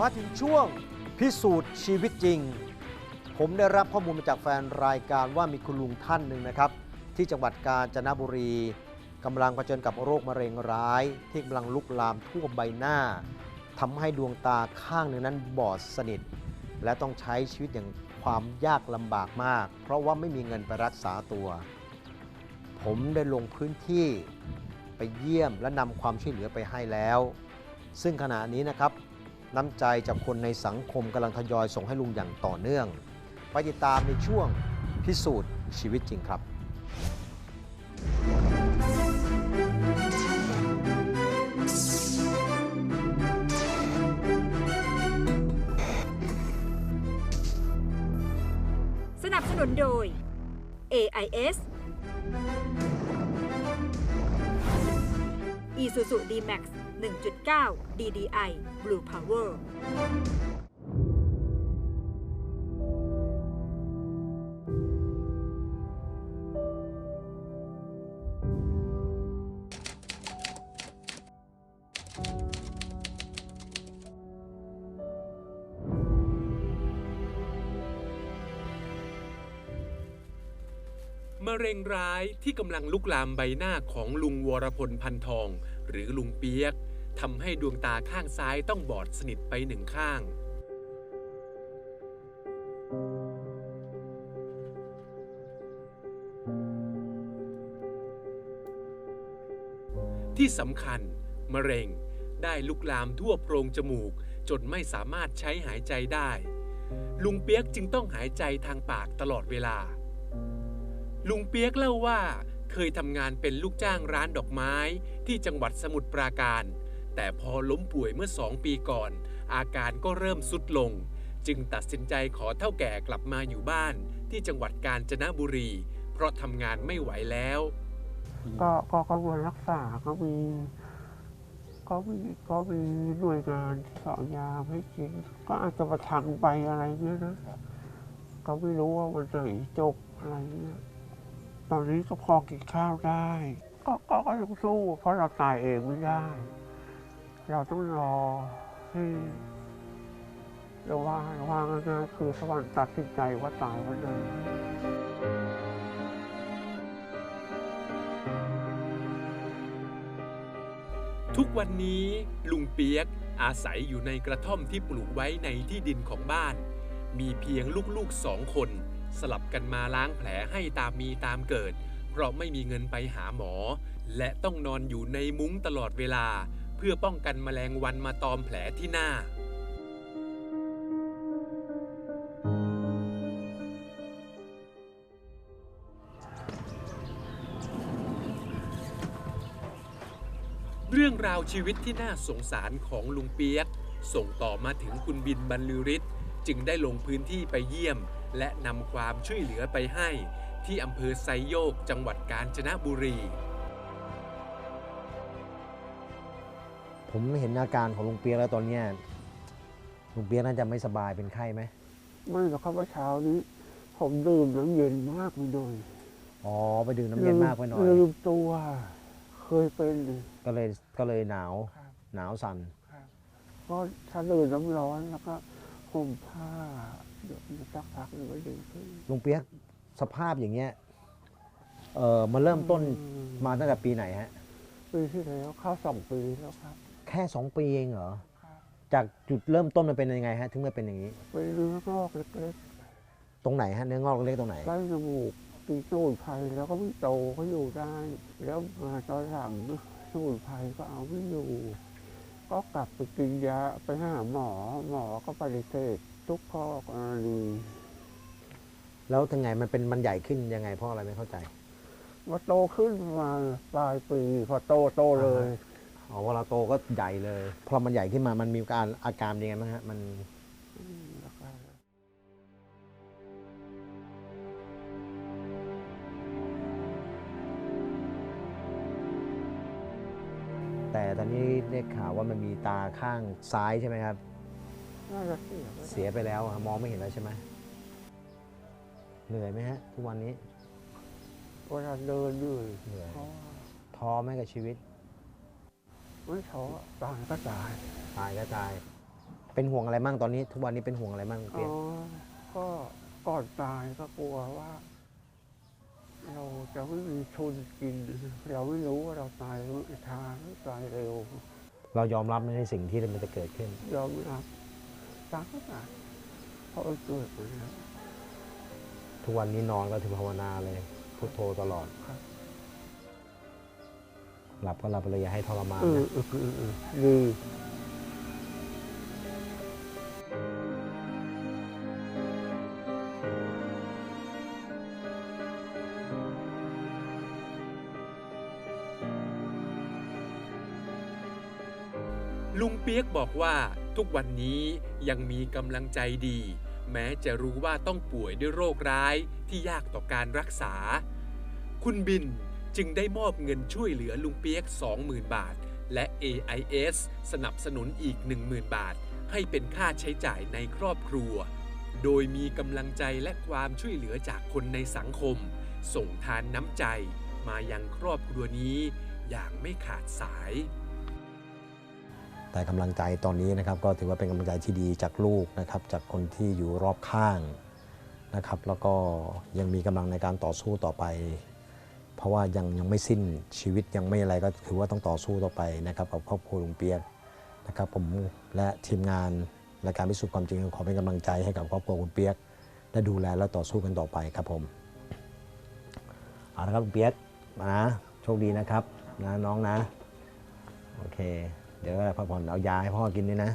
มาถึงช่วงพิสูจน์ชีวิตจริง ผมได้รับข้อมูลมาจากแฟนรายการว่ามีคุณลุงท่านหนึ่งนะครับ ที่จังหวัดกาญจนบุรีกำลังเผชิญกับโรคมะเร็งร้าย ที่กำลังลุกลามทั่วใบหน้าทำให้ดวงตาข้างหนึ่งนั้นบอดสนิท และต้องใช้ชีวิตอย่างความยากลำบากมาก เพราะว่าไม่มีเงินไปรักษาตัว ผมได้ลงพื้นที่ไปเยี่ยมและนำความช่วยเหลือไปให้แล้ว ซึ่งขณะนี้นะครับ น้ำใจจากคนในสังคมกำลังทยอยส่งให้ลุงอย่างต่อเนื่อง ไปติดตามในช่วงพิสูจน์ชีวิตจริงครับ สนับสนุนโดย AIS Isuzu D-Max 1.9 DDI Blue Power มะเร็งร้ายที่กำลังลุกลามใบหน้าของลุงวรพลพันทอง หรือลุงเปียก ทำให้ดวงตาข้างซ้ายต้องบอดสนิทไปหนึ่งข้าง ที่สำคัญ มะเร็งได้ลุกลามทั่วโพรงจมูก จนไม่สามารถใช้หายใจได้ ลุงเปียกจึงต้องหายใจทางปากตลอดเวลา ลุงเปียกเล่าว่าเคยทำงานเป็นลูกจ้างร้านดอกไม้ที่จังหวัดสมุทรปราการ แต่พอล้มป่วยเมื่อสองปีก่อน อาการก็เริ่มสุดลง จึงตัดสินใจขอเท่าแก่กลับมาอยู่บ้านที่จังหวัดกาญจนบุรี เพราะทำงานไม่ไหวแล้ว ก็ก็กังวลรักษาก็มีก็มีก็มีหน่วยงานที่เขาเอายาให้กินก็อาจจะประทังไปอะไรเงี้ยนะก็ไม่รู้ว่าวันไหนจบอะไรเงี้ยตอนนี้ก็พอกินข้าวได้ ก็ก็ยังสู้เพราะเราตายเองไม่ได้ เราต้องรอให้เราว่าว่าง่ายๆคือสวรรค์ตัดสินใจว่าตายวันนั้นทุกวันนี้ลุงเปียกอาศัยอยู่ในกระท่อมที่ปลูกไว้ในที่ดินของบ้าน มีเพียงลูกๆสองคน สลับกันมาล้างแผลให้ตามมีตามเกิด เพราะไม่มีเงินไปหาหมอ และต้องนอนอยู่ในมุ้งตลอดเวลา เพื่อป้องกันแมลงวันมาตอมแผลที่หน้า เรื่องราวชีวิตที่น่าสงสารของลุงเปียก ส่งต่อมาถึงคุณบินบรรลือฤทธิ์จึงได้ลงพื้นที่ไปเยี่ยม และนำความช่วยเหลือไปให้ ที่อำเภอไซโยกจังหวัดกาญจนบุรี ผมเห็นอาการของลุงเปียกแล้วตอนเนี้ยลุงเปียกน่าจะไม่สบายเป็นไข้ไหมไม่หรอกครับว่าเช้านี้ ผมดื่มน้ำเย็นมากไปหน่อยอ๋อไปดื่มน้ำเย็นมากไปหน่อย ลืมตัว เคยเป็นก็เลยก็เลยหนาวครับหนาวสั่นก็ถ้าดื่มน้ำร้อนแล้วก็ห่มผ้าเดี๋ยวสักพักหนึ่งก็ดีขึ้นลุงเปียกสภาพอย่างเงี้ยเออมาเริ่มต้นอืมมาตั้งแต่ปีไหนฮะ ปีที่แล้วเข้าสองปีแล้วครับ แค่สองปีเองเหรอครับจากจุดเริ่มต้นมันเป็นยังไงฮะ ถึงมาเป็นอย่างนี้ เป็นเนื้องอกเล็กตรงไหนฮะเนื้องอกเล็กๆตรงไหน ๆใกล้จมูกตีสมุนไพรแล้วก็ไม่โตก็อยู่ได้ แล้วมาตอนหลังสมุนไพรก็เอาไม่อยู่ ก็กลับไปกินยาไปหาหมอหมอก็ปฏิเสธทุกข้อกรณีแล้วทั้งไงมันเป็นมันใหญ่ขึ้นยังไงเพราะอะไรไม่เข้าใจ ว่าโตขึ้นประมาณปลายปีพอโตโตเลย อ๋อเวลาโตก็ใหญ่เลยพอมันใหญ่ขึ้นมามันมีการอาการยังไงบ้างฮะมันแล้วก็แต่ตอนนี้ได้ข่าวว่ามันมีตาข้างซ้ายใช่ไหมครับ น่าจะเสียไปเสียไปแล้วอะมองไม่เห็นแล้วใช่ไหมเหนื่อยไหมฮะ ทุกวันนี้เวลาเดินเหนื่อยเหนื่อยเพราะว่าท้อไหมกับชีวิต ไม่ท้อตายก็ตายตายก็ตาย เป็นห่วงอะไรบ้างตอนนี้ ทุกวันนี้เป็นห่วงอะไรบ้างลุงอ๋เปียกอก็ก่อนตายก็กลัวว่า เราจะไม่มีทุนกิน เราไม่รู้ว่าเราตายไม่ช้าหรือตายเร็วเรายอมรับในสิ่งที่มันจะเกิดขึ้น ยอมรับตายก็ตายเพราะมันเกิดมาแล้วทุกวันนี้นอนก็ถึงภาวนาเลยพุทโธตลอด ครับ หลับก็หลับไปเลยอย่าให้ทรมานเออนะเออเออเออดีลุงเปียกบอกว่าทุกวันนี้ยังมีกำลังใจดี แม้จะรู้ว่าต้องป่วยด้วยโรคร้ายที่ยากต่อการรักษา คุณบิน จึงได้มอบเงินช่วยเหลือลุงเปียก 20,000 บาท และ AIS สนับสนุนอีก 10,000 บาท ให้เป็นค่าใช้จ่ายในครอบครัว โดยมีกำลังใจและความช่วยเหลือจากคนในสังคม ส่งทานน้ำใจ มายังครอบครัวนี้ อย่างไม่ขาดสาย แต่กำลังใจตอนนี้นะครับก็ถือว่าเป็นกำลังใจที่ดีจากลูกนะครับจากคนที่อยู่รอบข้างนะครับแล้วก็ยังมีกำลังในการต่อสู้ต่อไป เพราะว่ายังยังไม่สิ้นชีวิตยังไม่อะไรก็ถือว่าต้องต่อสู้ต่อไปนะครับกับครอบครัวลุงเปียกนะครับผมและทีมงานรายการพิสูจน์ความจริงขอเป็นกำลังใจให้กับครอบครัวคุณเปียกได้ดูแลและต่อสู้กันต่อไปครับผมเอาละครับลุงเปียกมานะโชคดีนะครับนะน้องนะโอเค เดี๋ยวก็พักผ่อนเอายาให้พ่อกินด้วยนะ